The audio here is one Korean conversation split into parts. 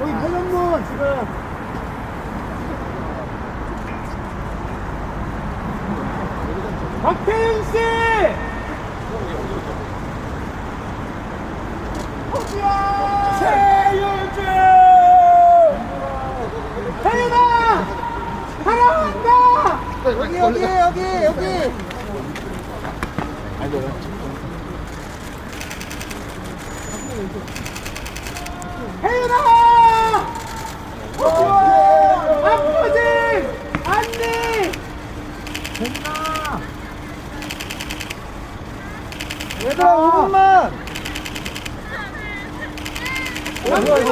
거기 회전문 지금. 박태윤 씨! 최윤주! 태윤아! 사랑한다! 여기 여기 여기 여기! 혜윤아! 아프지? 안니! 됐나? 얘들아, 5분만! 야, 이거, 이거.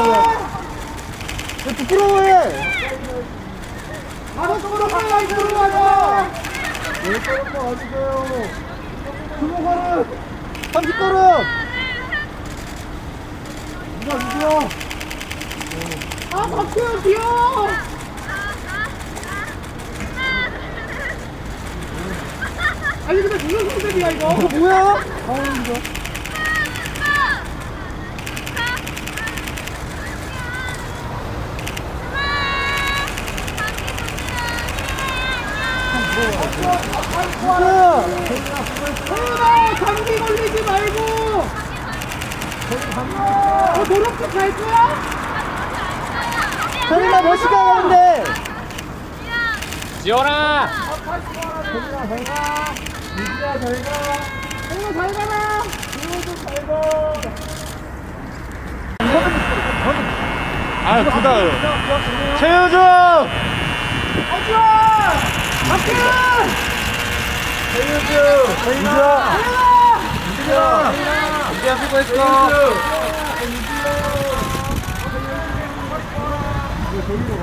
왜 부끄러워해? 다섯 걸음 가야 이쪽으로 가자! 왜거 와주세요? 걸음! 30걸음! 누가 누구야? 아, 박수현 귀여워! 아니, 근데 무슨 컨셉이야, 이거? 이거 뭐야? 아, 이거. 누구야? 혜은아, 감기 걸리지 말고! 어, 노력도 갈 거야? 몇 시간 가는데? 지원아! 혜은아, 잘 가. 유지야, 잘 가. 혜은아, 잘 가라. 지호도 잘 가. 아, 크다. 최효주! 하지마! 박태현! 최효주! 유지야! 유지야! 유지야, 수고했어. 보이는